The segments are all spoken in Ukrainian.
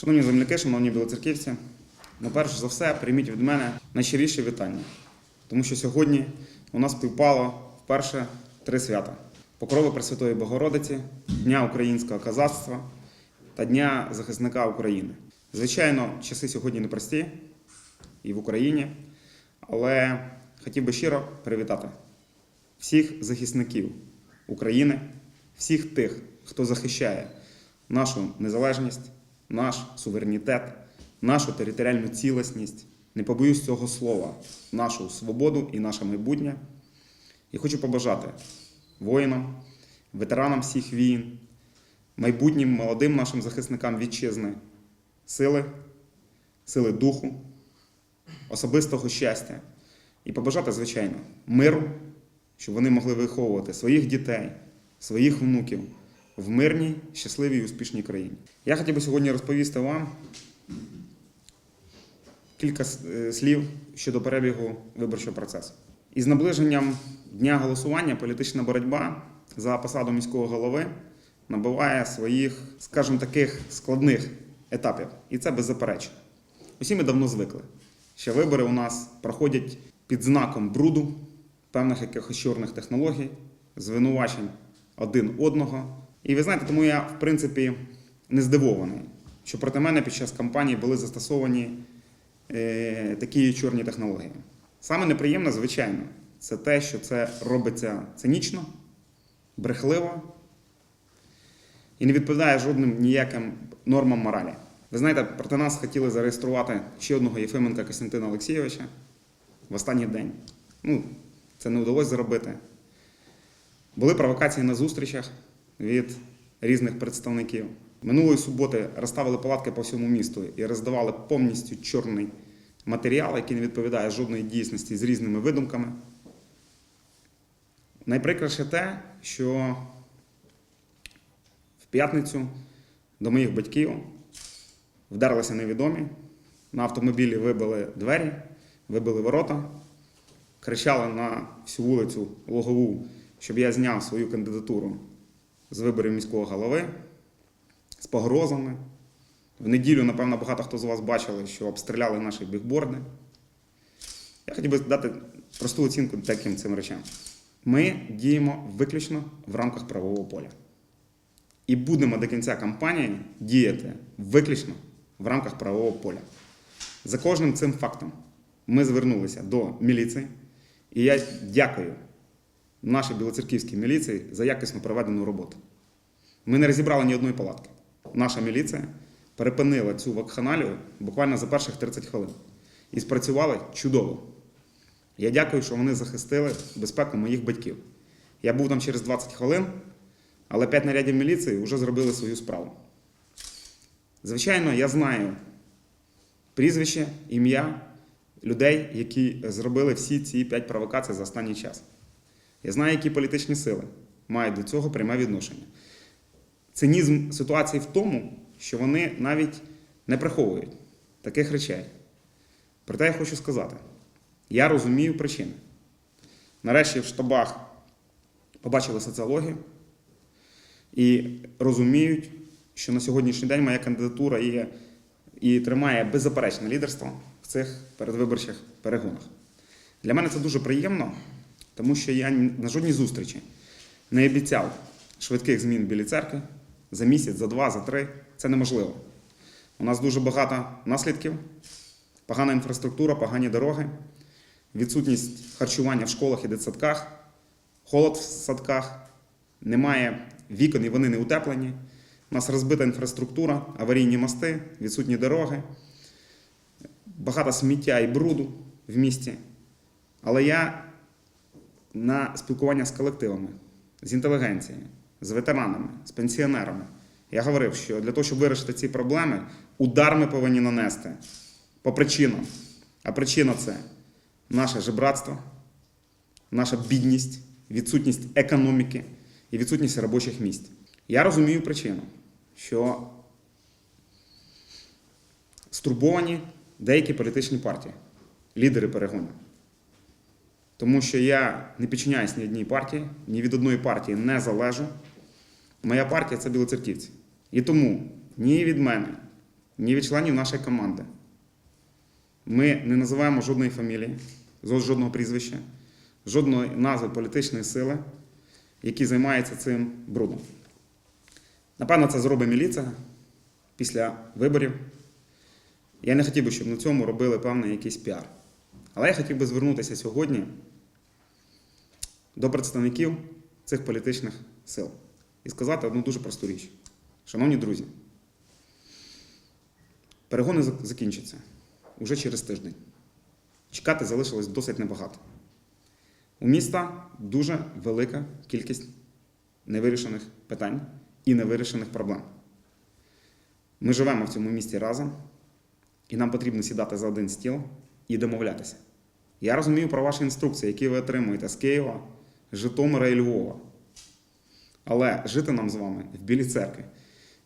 Шановні земляки, шановні білоцерківці, ну перш за все прийміть від мене найщиріші вітання, тому що сьогодні у нас співпало вперше три свята: Покрови Пресвятої Богородиці, Дня українського казацтва та Дня захисника України. Звичайно, часи сьогодні непрості і в Україні, але хотів би щиро привітати всіх захисників України, всіх тих, хто захищає нашу незалежність, наш суверенітет, нашу територіальну цілісність, не побоюсь цього слова, нашу свободу і наше майбутнє. І хочу побажати воїнам, ветеранам всіх війн, майбутнім молодим нашим захисникам вітчизни, сили, сили духу, особистого щастя і побажати, звичайно, миру, щоб вони могли виховувати своїх дітей, своїх внуків в мирній, щасливій успішній країні. Я хотів би сьогодні розповісти вам кілька е, слів щодо перебігу виборчого процесу. Із наближенням дня голосування політична боротьба за посаду міського голови набуває своїх, скажімо, таких складних етапів, і це беззаперечно. Усі ми давно звикли, що вибори у нас проходять під знаком бруду, певних якихось чорних технологій, звинувачень один одного. І ви знаєте, тому я, в принципі, не здивований, що проти мене під час кампанії були застосовані е, такі чорні технології. Саме неприємне, звичайно, це те, що це робиться цинічно, брехливо і не відповідає жодним ніяким нормам моралі. Ви знаєте, проти нас хотіли зареєструвати ще одного Єфименка Костянтина Олексійовича в останній день. Ну, це не вдалося зробити. Були провокації на зустрічах від різних представників. Минулої суботи розставили палатки по всьому місту і роздавали повністю чорний матеріал, який не відповідає жодної дійсності з різними видумками. Найприкріше те, що в п'ятницю до моїх батьків вдерлися невідомі, на автомобілі вибили двері, вибили ворота, кричали на всю вулицю Логову, щоб я зняв свою кандидатуру з виборів міського голови з погрозами. В неділю, напевно, багато хто з вас бачили, що обстріляли наші бігборди. Я хотів би дати просту оцінку таким цим речам. Ми діємо виключно в рамках правового поля. І будемо до кінця кампанії діяти виключно в рамках правового поля. За кожним цим фактом ми звернулися до міліції, і я дякую нашій білоцерківській міліції за якісно проведену роботу. Ми не розібрали ні одної палатки. Наша міліція перепинила цю вакханалію буквально за перших 30 хвилин. І спрацювали чудово. Я дякую, що вони захистили безпеку моїх батьків. Я був там через 20 хвилин, але п'ять нарядів міліції вже зробили свою справу. Звичайно, я знаю прізвище, ім'я людей, які зробили всі ці п'ять провокацій за останній час. Я знаю, які політичні сили мають до цього пряме відношення. Цинізм ситуації в тому, що вони навіть не приховують таких речей. Проте я хочу сказати: я розумію причини. Нарешті в штабах побачили соціологію і розуміють, що на сьогоднішній день моя кандидатура є і тримає беззаперечне лідерство в цих передвиборчих перегонах. Для мене це дуже приємно, тому що я на жодній зустрічі не обіцяв швидких змін в білій церкві за місяць, за два, за три. Це неможливо. У нас дуже багато наслідків, погана інфраструктура, погані дороги, відсутність харчування в школах і дитсадках, холод в садках, немає вікон і вони не утеплені. У нас розбита інфраструктура, аварійні мости, відсутні дороги, багато сміття і бруду в місті. Але я на спілкування з колективами, з інтелігенцією, з ветеранами, з пенсіонерами. Я говорив, що для того, щоб вирішити ці проблеми, удар ми повинні нанести по причинам. А причина це наше жебратство, наша бідність, відсутність економіки і відсутність робочих місць. Я розумію причину, що стурбовані деякі політичні партії, лідери перегонів. Тому що я не підчиняюсь ні одній партії, ні від одної партії не залежу. Моя партія це білоцерківці. І тому ні від мене, ні від членів нашої команди. Ми не називаємо жодної фамілії, жодного прізвища, жодної назви політичної сили, які займаються цим брудом. Напевно, це зробить міліція після виборів. Я не хотів би, щоб на цьому робили певний якийсь піар. Але я хотів би звернутися сьогодні до представників цих політичних сил і сказати одну дуже просту річ. Шановні друзі, перегони закінчаться уже через тиждень. Чекати залишилось досить небагато. У міста дуже велика кількість невирішених питань і невирішених проблем. Ми живемо в цьому місті разом, і нам потрібно сідати за один стіл і домовлятися. Я розумію про ваші інструкції, які ви отримуєте з Києва, Житомира і Львова. Але жити нам з вами в Білій церкві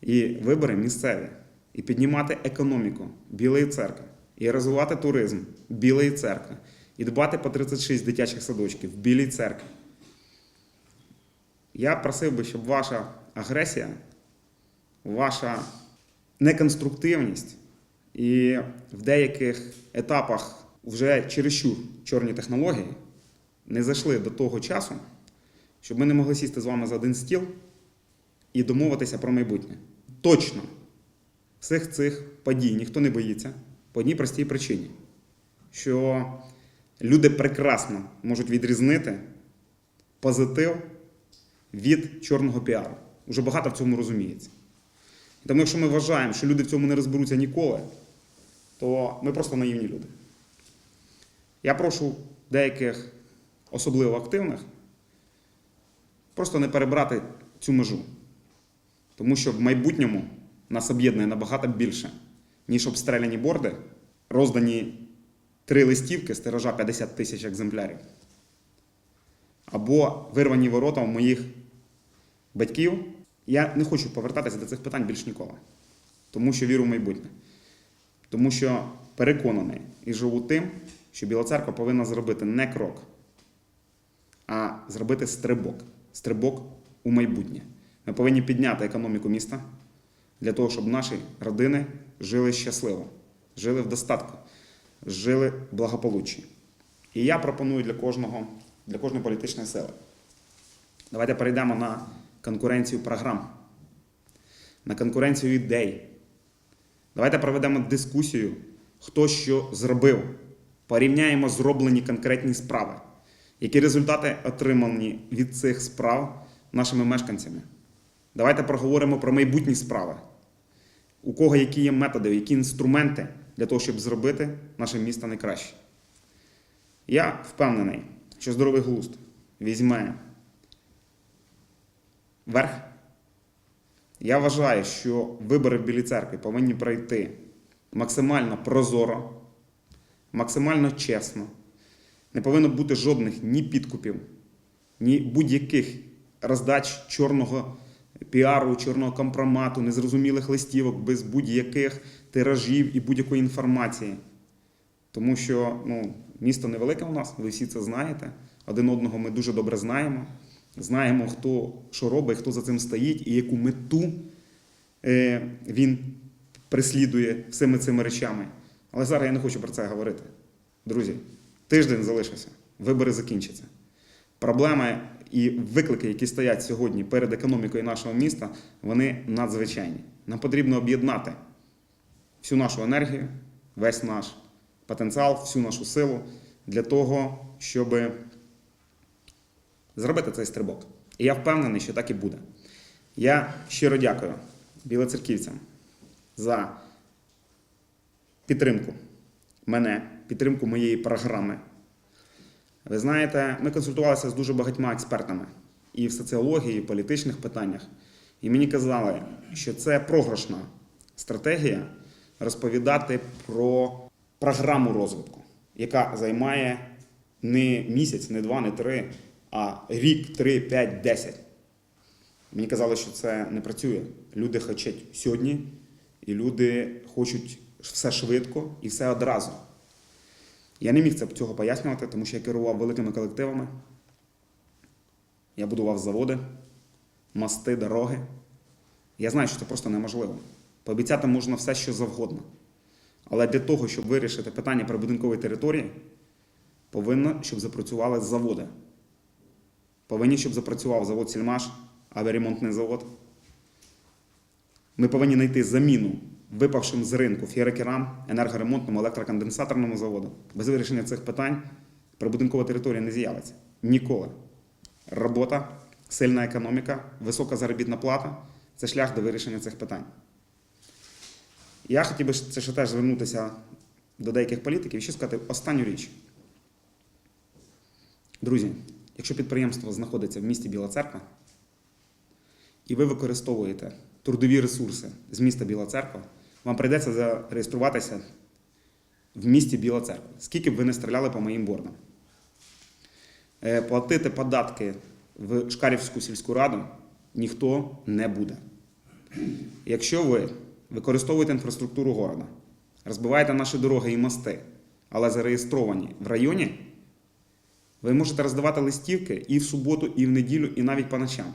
і вибори місцеві, і піднімати економіку Білої церкви, і розвивати туризм Білої церкви, і дбати по 36 дитячих садочків в Білій церкві. Я просив би, щоб ваша агресія, ваша неконструктивність і в деяких етапах вже чересчур чорні технології не зайшли до того часу, щоб ми не могли сісти з вами за один стіл і домовитися про майбутнє. Точно всіх цих подій ніхто не боїться по одній простій причині, що люди прекрасно можуть відрізнити позитив від чорного піару. Уже багато в цьому розуміється. Тому, якщо ми вважаємо, що люди в цьому не розберуться ніколи, то ми просто наївні люди. Я прошу деяких особливо активних просто не перебрати цю межу. Тому що в майбутньому нас об'єднує набагато більше, ніж обстріляні борди, роздані три листівки з тиража 50 тисяч екземплярів. Або вирвані ворота у моїх батьків. Я не хочу повертатися до цих питань більш ніколи, тому що вірю в майбутнє. Тому що переконаний і живу тим, що Біла церква повинна зробити не крок, а зробити стрибок. Стрибок у майбутнє. Ми повинні підняти економіку міста для того, щоб наші родини жили щасливо, жили в достатку, жили в благополуччі. І я пропоную для кожного, для кожної політичної сили. Давайте перейдемо на конкуренцію програм, на конкуренцію ідей. Давайте проведемо дискусію, хто що зробив. Порівняємо зроблені конкретні справи. Які результати отримані від цих справ нашими мешканцями? Давайте проговоримо про майбутні справи. У кого які є методи, які інструменти для того, щоб зробити наше місто найкраще. Я впевнений, що здоровий глузд візьме верх. Я вважаю, що вибори в Білій церкві повинні пройти максимально прозоро, максимально чесно. Не повинно бути жодних ні підкупів, ні будь-яких роздач чорного піару, чорного компромату, незрозумілих листівок без будь-яких тиражів і будь-якої інформації. Тому що ну, місто невелике у нас, ви всі це знаєте. Один одного ми дуже добре знаємо. Знаємо, хто що робить, хто за цим стоїть і яку мету е, він преслідує всіми цими речами. Але зараз я не хочу про це говорити. Друзі, тиждень залишився, вибори закінчаться. Проблеми і виклики, які стоять сьогодні перед економікою нашого міста, вони надзвичайні. Нам потрібно об'єднати всю нашу енергію, весь наш потенціал, всю нашу силу для того, щоб зробити цей стрибок. І я впевнений, що так і буде. Я щиро дякую білоцерківцям за підтримку мене, підтримку моєї програми. Ви знаєте, ми консультувалися з дуже багатьма експертами і в соціології, і в політичних питаннях. І мені казали, що це програшна стратегія розповідати про програму розвитку, яка займає не місяць, не два, не три, а рік, три, п'ять, десять. Мені казали, що це не працює. Люди хочуть сьогодні, і люди хочуть все швидко і все одразу. Я не міг це цього пояснювати, тому що я керував великими колективами. Я будував заводи, мости, дороги. Я знаю, що це просто неможливо. Пообіцяти можна все, що завгодно. Але для того, щоб вирішити питання прибудинкової території, повинно, щоб запрацювали заводи. Повинні, щоб запрацював завод Сільмаш, авіаремонтний завод. Ми повинні знайти заміну випавшим з ринку фєрокерам, енергоремонтному, електроконденсаторному заводу. Без вирішення цих питань прибудинкова територія не з'явиться. Ніколи. Робота, сильна економіка, висока заробітна плата це шлях до вирішення цих питань. Я хотів би це ще теж звернутися до деяких політиків і ще сказати останню річ. Друзі, якщо підприємство знаходиться в місті Біла Церква, і ви використовуєте трудові ресурси з міста Біла Церква, вам прийдеться зареєструватися в місті Біла Церква. Скільки б ви не стріляли по моїм бордам. Е, Платити податки в Шкарівську сільську раду ніхто не буде. Якщо ви використовуєте інфраструктуру города, розбиваєте наші дороги і мости, але зареєстровані в районі, ви можете роздавати листівки і в суботу, і в неділю, і навіть по ночам.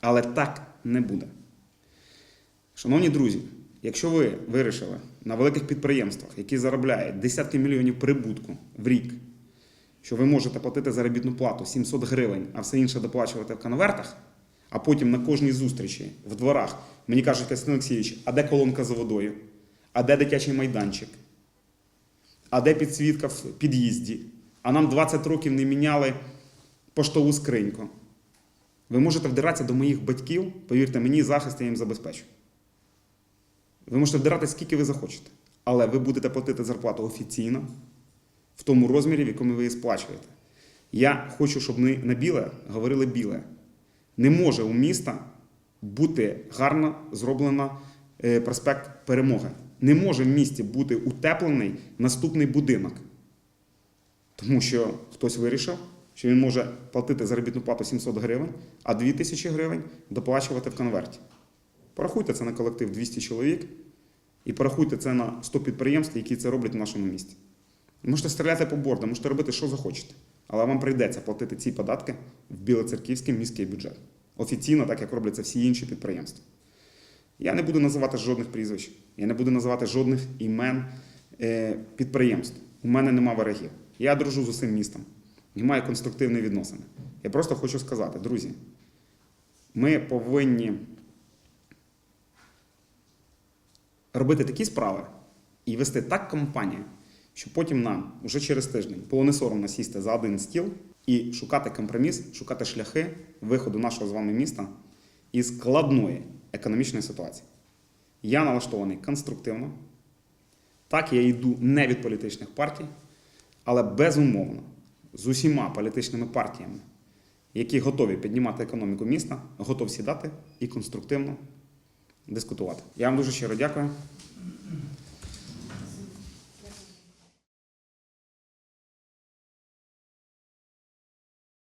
Але так не буде. Шановні друзі, якщо ви вирішили на великих підприємствах, які заробляють десятки мільйонів прибутку в рік, що ви можете платити заробітну плату 700 гривень, а все інше доплачувати в конвертах, а потім на кожній зустрічі в дворах мені кажуть, Костянтин Олексійович, а де колонка за водою? А де дитячий майданчик? А де підсвітка в під'їзді? А нам 20 років не міняли поштову скриньку. Ви можете вдиратися до моїх батьків, повірте мені, захист я їм забезпечу. Ви можете вдиратися скільки ви захочете, але ви будете платити зарплату офіційно, в тому розмірі, в якому ви її сплачуєте. Я хочу, щоб ми на біле говорили біле. Не може у міста бути гарно зроблено е, проспект Перемоги. Не може в місті бути утеплений наступний будинок. Тому що хтось вирішив, що він може платити заробітну плату 700 гривень, а 2000 гривень доплачувати в конверті. Порахуйте це на колектив 200 чоловік і порахуйте це на 100 підприємств, які це роблять в нашому місті. Можете стріляти по бордам, можете робити, що захочете. Але вам прийдеться платити ці податки в Білоцерківський міський бюджет. Офіційно, так як робляться всі інші підприємства. Я не буду називати жодних прізвищ, я не буду називати жодних імен е, підприємств. У мене нема ворогів. Я дружу з усім містом і маю конструктивні відносини. Я просто хочу сказати, друзі, ми повинні робити такі справи і вести так кампанію, що потім нам уже через тиждень було не соромно сісти за один стіл і шукати компроміс, шукати шляхи виходу нашого з вами міста із складної економічної ситуації. Я налаштований конструктивно. Так, я йду не від політичних партій, але безумовно з усіма політичними партіями, які готові піднімати економіку міста, готов сідати і конструктивно дискутувати. Я вам дуже щиро дякую.